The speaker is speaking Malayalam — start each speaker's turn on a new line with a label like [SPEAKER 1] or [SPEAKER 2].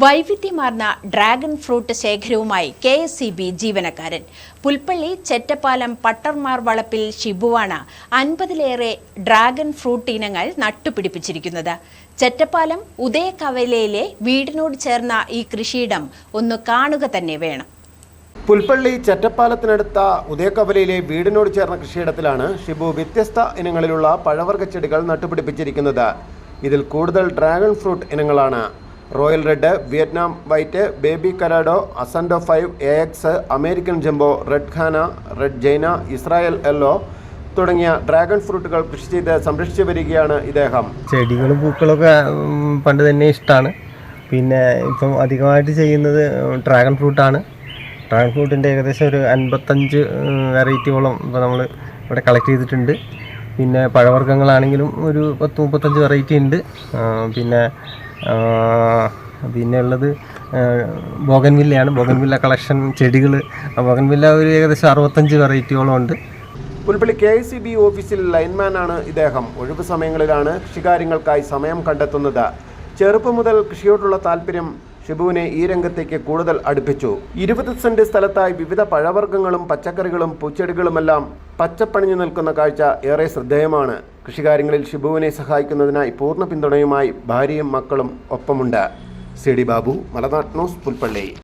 [SPEAKER 1] വൈവിധ്യമാർന്ന ഡ്രാഗൺ ഫ്രൂട്ട് ശേഖരവുമായി കെ എസ് സി ബി ജീവനക്കാരൻ. പുൽപ്പള്ളി ചെറ്റപ്പാലം പട്ടർമാർ വളപ്പിൽ ഷിബുവാണ് അൻപതിലേറെ ഡ്രാഗൺ ഫ്രൂട്ട് ഇനങ്ങൾ നട്ടുപിടിപ്പിച്ചിരിക്കുന്നത്. ചെറ്റപ്പാലം ഉദയകവലയിലെ വീടിനോട് ചേർന്ന ഈ കൃഷിയിടം ഒന്ന് കാണുക തന്നെ വേണം.
[SPEAKER 2] പുൽപ്പള്ളി ചെറ്റപ്പാലത്തിനടുത്ത ഉദയകവലയിലെ വീടിനോട് ചേർന്ന കൃഷിയിടത്തിലാണ് ഷിബു വ്യത്യസ്ത ഇനങ്ങളിലുള്ള പഴവർഗ ചെടികൾ നട്ടുപിടിപ്പിച്ചിരിക്കുന്നത്. ഇതിൽ കൂടുതൽ ഡ്രാഗൺ ഫ്രൂട്ട് ഇനങ്ങളാണ് royal red Vietnam white baby കരാഡോ അസൻഡോ five A X American jumbo red Khana red ജൈന ഇസ്രായേൽ എല്ലോ തുടങ്ങിയ ഡ്രാഗൺ ഫ്രൂട്ടുകൾ കൃഷി ചെയ്ത് സംരക്ഷിച്ചു വരികയാണ് ഇദ്ദേഹം.
[SPEAKER 3] ചെടികളും പൂക്കളൊക്കെ പണ്ട് തന്നെ ഇഷ്ടമാണ് പിന്നെ ഇപ്പം അധികമായിട്ട് ചെയ്യുന്നത് ഡ്രാഗൺ ഫ്രൂട്ടാണ്. ഡ്രാഗൺ ഫ്രൂട്ടിന്റെ ഏകദേശം ഒരു അൻപത്തഞ്ച് വെറൈറ്റിയോളം ഇപ്പോൾ നമ്മൾ ഇവിടെ കളക്ട് ചെയ്തിട്ടുണ്ട്. പിന്നെ പഴവർഗങ്ങളാണെങ്കിലും ഒരു പത്ത് മുപ്പത്തഞ്ച് വെറൈറ്റി ഉണ്ട്. പിന്നെ പിന്നെ ഉള്ളത് ബോഗൻവില്ലയാണ്. ബോഗൻവില്ല കളക്ഷൻ ചെടികൾ ബോഗൻവില്ല ഒരു ഏകദേശം അറുപത്തഞ്ച് വെറൈറ്റിയോളം ഉണ്ട്.
[SPEAKER 2] Pulpally K I C B ഓഫീസിൽ ലൈൻമാനാണ് ഇദ്ദേഹം. ഒഴിവ് സമയങ്ങളിലാണ് കൃഷികാര്യങ്ങൾക്കായി സമയം കണ്ടെത്തുന്നത്. ചെറുപ്പം മുതൽ കൃഷിയോടുള്ള താല്പര്യം ഷിബുവിനെ ഈ രംഗത്തേക്ക് കൂടുതൽ അടുപ്പിച്ചു. ഇരുപത് സെന്റ് സ്ഥലത്തായി വിവിധ പഴവർഗങ്ങളും പച്ചക്കറികളും പൂച്ചെടികളുമെല്ലാം പച്ചപ്പണിഞ്ഞു നിൽക്കുന്ന കാഴ്ച ഏറെ ശ്രദ്ധേയമാണ്. കൃഷികാര്യങ്ങളിൽ ഷിബുവിനെ സഹായിക്കുന്നതിനായി പൂർണ പിന്തുണയുമായി ഭാര്യയും മക്കളും ഒപ്പമുണ്ട്. C D Babu Malanad news Pulpally.